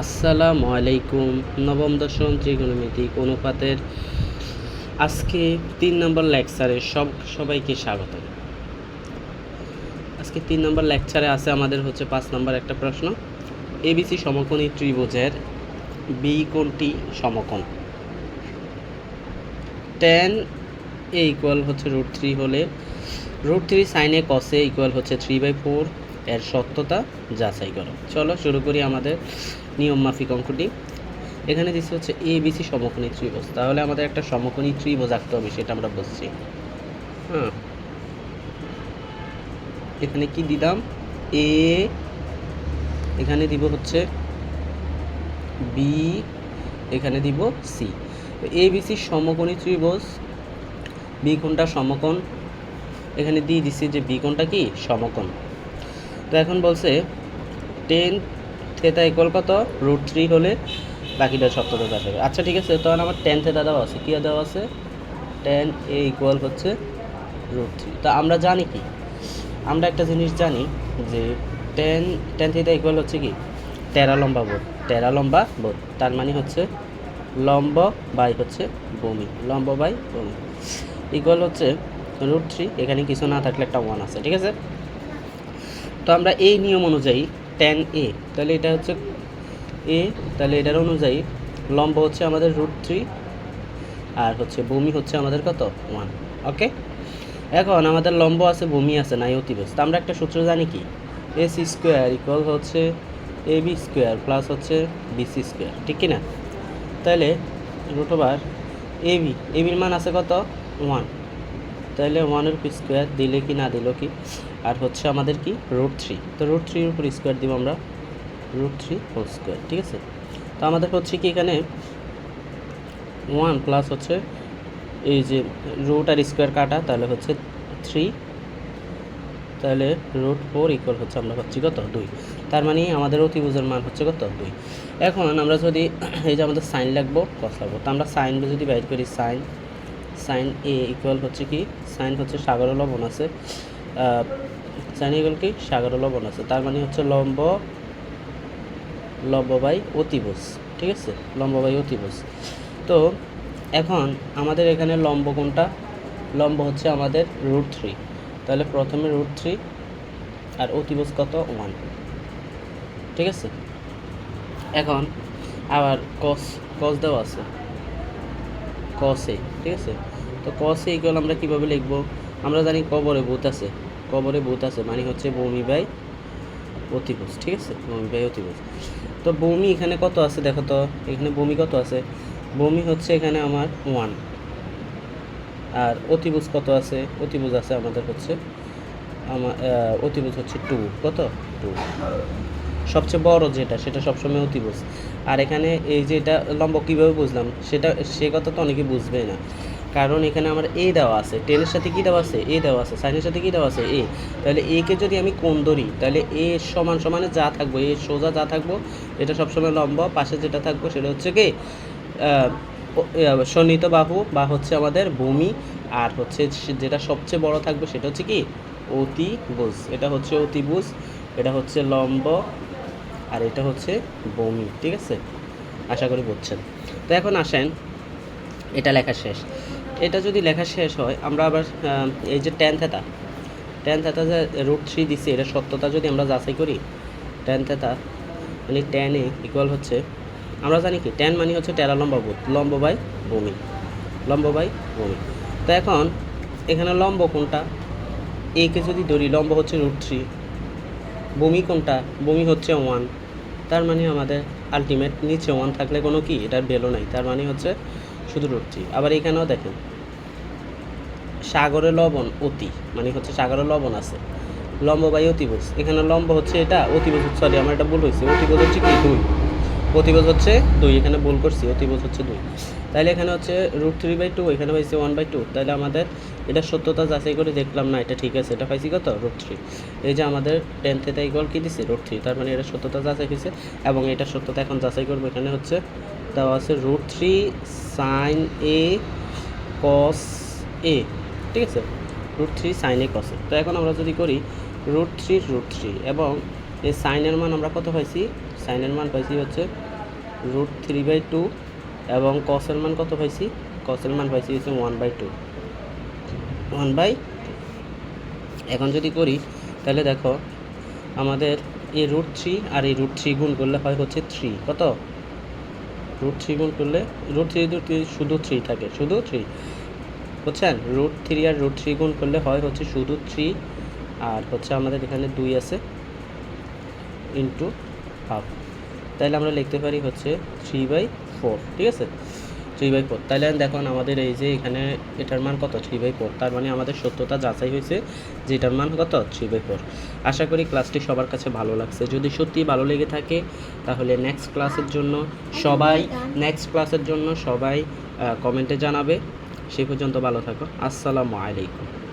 আসসালামু আলাইকুম। নবম, দশম ত্রিকোণমিতিক অনুপাতের আজকে তিন নম্বর লেকচারে সব সবাইকে স্বাগত। আজকে তিন নম্বর লেকচারে আছে আমাদের হচ্ছে পাঁচ নম্বর একটা প্রশ্ন। এবিসি সমকোণী ত্রিভুজের বি কোণটি সমকোণ? টেন এ ইকুয়াল হচ্ছে রুট থ্রি হলে রুট থ্রি সাইনে কসে ইকুয়াল হচ্ছে থ্রি বাই ফোর এর সত্যতা যাচাই করো। চলো শুরু করি আমাদের নিয়ম মাফিক অঙ্কটি। এখানে দিচ্ছে হচ্ছে এ বিসি সমকোণী ত্রিভুজ। তাহলে আমাদের একটা সমকোণী ত্রিভুজ আঁকতে হবে, সেটা আমরা বুঝছি। হ্যাঁ এখানে কি দিলাম? এ এখানে দিব হচ্ছে বি এখানে দিব সি এ বিসি সমকোণী ত্রিভুজ বি কোণটা সমকোণ। এখানে দিয়ে দিচ্ছি যে বি কোণটা কি? সমকোণ। তো এখন বলছে টেন থেতা ইকুয়াল কত? রুট থ্রি হলে বাকিটা সত্যতা দেখাবে আচ্ছা ঠিক আছে, তখন আমার টেন থেতা দেওয়া আছে। কী দেওয়া আছে? টেন এ ইকুয়াল হচ্ছে রুট থ্রি তা আমরা জানি কি? আমরা একটা জিনিস জানি যে টেন টেন থিটা ইকুয়াল হচ্ছে কি? তেরা লম্বা বোধ। তেরা লম্বা বোধ। তার মানে হচ্ছে লম্ব বাই হচ্ছে বমি লম্ব বাই বমি ইকুয়াল হচ্ছে রুট থ্রি এখানে কিছু না থাকলে একটা ওয়ান আছে, ঠিক আছে? তো আমরা এই নিয়ম অনুযায়ী টেন এ তাহলে এটা হচ্ছে এ তাহলে এটার অনুযায়ী লম্ব হচ্ছে আমাদের রুট থ্রি আর হচ্ছে বমি হচ্ছে আমাদের কত? ওয়ান ওকে এখন আমাদের লম্ব আছে, ভূমি আছে, নাই অতিবেশ। তো আমরা একটা সূত্র জানি কি? এ সি স্কোয়ার ইকুয়াল হচ্ছে এ বি স্কোয়ার প্লাস হচ্ছে বিসি স্কোয়ার ঠিক কি না তাহলে root over A B A বির মান আছে কত? ওয়ান তাহলে ওয়ানের স্কোয়ার দিলে কি না দিল কি? আর হচ্ছে আমাদের কি? রুট থ্রি তো রুট থ্রির উপর স্কোয়ার দিব আমরা। রুট থ্রি হোল স্কোয়ার ঠিক আছে? তো আমাদের হচ্ছে কি এখানে ওয়ান প্লাস হচ্ছে এই যে রুট আর স্কোয়ার কাটা, তাহলে হচ্ছে থ্রি তাহলে রুট ফোর ইকুয়াল হচ্ছে আমরা পাচ্ছি কত? দুই। তার মানে আমাদের অতিভুজের মান হচ্ছে কত? দুই। এখন আমরা যদি এই যে আমাদের সাইন লাগবো কস লাগবো তো আমরা সাইন যদি বাইর করি সাইন সাইন এ ইকুয়াল হচ্ছে কি? সাইন হচ্ছে সাগর লবণ আছে। সাইন ইকুয়াল কি? সাগর লবণ আছে। তার মানে হচ্ছে লম্ব লম্ববাই অতিভুজ, ঠিক আছে? লম্ববাই অতিভুজ। তো এখন আমাদের এখানে লম্ব কোনটা? লম্ব হচ্ছে আমাদের রুট থ্রি তাহলে প্রথমে রুট থ্রি আর অতিভুজ কত? ওয়ান ঠিক আছে? এখন আবার কস কস দেওয়া আছে। কসে ঠিক আছে? তো কসে ইকুয়াল আমরা কীভাবে লিখব? আমরা জানি ক কবরে ভূত আছে। কবরে ভূত আছে মানে হচ্ছে বমি বাই অতিভুজ, ঠিক আছে? বমি বাই অতিভুজ। তো বমি এখানে কত আছে দেখো তো? এখানে বমি কত আছে? বমি হচ্ছে এখানে আমার ওয়ান আর অতিভুজ কত আছে? অতিভুজ আছে আমাদের হচ্ছে, আমার অতিভুজ হচ্ছে টু কত? টু সবচেয়ে বড় যেটা, সেটা সবসময় অতিভুজ। আর এখানে এই যে এটা লম্ব কীভাবে বুঝলাম, সেটা, সে কথা তো অনেকে বুঝবে না। কারণ এখানে আমার এ দেওয়া আছে। টেনের সাথে কী দেওয়া আছে? এ দেওয়া আছে। সাইনের সাথে কী দেওয়া আছে? এ তাহলে একে যদি আমি কোণ ধরি, তাহলে এ সমান সমানে যা থাকব এ সোজা যা থাকব, এটা সবসময় লম্ব, পাশে যেটা থাকব সেটা হচ্ছে কি? সন্নিহিত বাহু বা হচ্ছে আমাদের ভূমি, আর হচ্ছে যেটা সবচেয়ে বড় থাকবে সেটা হচ্ছে কি? অতিভুজ। এটা হচ্ছে অতিভুজ, এটা হচ্ছে লম্ব, আর এটা হচ্ছে বমি ঠিক আছে? আশা করি বুঝছেন। তো এখন আসেন, এটা লেখা শেষ। এটা যদি লেখা শেষ হয়, আমরা আবার এই যে টেন থেতা টেন থেতা যে রুট থ্রি দিছি, এটা সত্যতা যদি আমরা যাচাই করি টেন থেতা মানে টেন এ ইকুয়াল হচ্ছে, আমরা জানি কি টেন মানে হচ্ছে টেরা লম্বা বোধ, লম্ব বাই বমি লম্ব বাই বমি তো এখন, এখানে লম্ব কোনটা? একে যদি ধরি, লম্ব হচ্ছে রুট থ্রি বমি কোনটা? বমি হচ্ছে ওয়ান তার মানে আমাদের আলটিমেট নিচে ওয়ান থাকলে কোনো কি? এটার ভ্যালু নাই, তার মানে হচ্ছে শুধু রুট আবার এখানেও দেখেন, সাগরে লবণ অতি মানে হচ্ছে সাগরে লবণ আছে। লম্ব বাই অতিভুজ। এখানে লম্ব হচ্ছে এটা, অতিভুজ সরি আমার এটা ভুল হয়েছে। অতিভুজ হচ্ছে কি? দুই। অতিভুজ হচ্ছে দুই, এখানে ভুল করছি, অতিভুজ হচ্ছে দুই। তাহলে এখানে হচ্ছে রুট থ্রি বাই টু এখানে পাইছি ওয়ান বাই টু তাহলে আমাদের এটা সত্যতা যাচাই করে দেখলাম, না, এটা ঠিক আছে, এটা পাইছি কত? রুট থ্রি এই যে আমাদের টেন থেটা ইকুয়াল কী দিছে? রুট থ্রি তার মানে এটা সত্যতা যাচাই হয়েছে, এবং এটা সত্যতা এখন যাচাই করব। এখানে হচ্ছে দেওয়া আছে root three sine A cos A ঠিক আছে? রুট থ্রি সাইন এ কসে তো এখন আমরা যদি করি রুট থ্রি রুট থ্রি এবং এই সাইনের মান আমরা কত পাইছি? সাইনের মান পাইছি হচ্ছে রুট থ্রি বাই টু এবং কসের মান কত পাইছি? কসের মান পাইছি হচ্ছে one by two one by এখন যদি করি, তাহলে দেখো আমাদের এই রুট থ্রি আর এই রুট থ্রি গুণ করলে হয় হচ্ছে থ্রি কত? রুট থ্রি গুণ করলে রুট থ্রি শুধু থ্রি থাকে, শুধু থ্রি বুঝছেন? রুট থ্রি আর রুট থ্রি গুণ করলে হয় হচ্ছে শুধু থ্রি আর হচ্ছে আমাদের এখানে দুই আছে ইন্টু হাফ তাহলে আমরা লিখতে পারি হচ্ছে থ্রি বাই ফোর ঠিক আছে? Three by four. তাহলে দেখুন, আমাদের এই যে এখানে এটার মান কত? Three by four. তার মানে আমাদের সত্যতা যাচাই হয়েছে যে এটার মান কত? Three by four. আশা করি ক্লাসটি সবার কাছে ভালো লাগছে। যদি সত্যি ভালো লেগে থাকে, তাহলে নেক্সট ক্লাসের জন্য সবাই নেক্সট ক্লাসের জন্য সবাই কমেন্টে জানাবে। সে পর্যন্ত ভালো থাকো। আসসালামু আলাইকুম।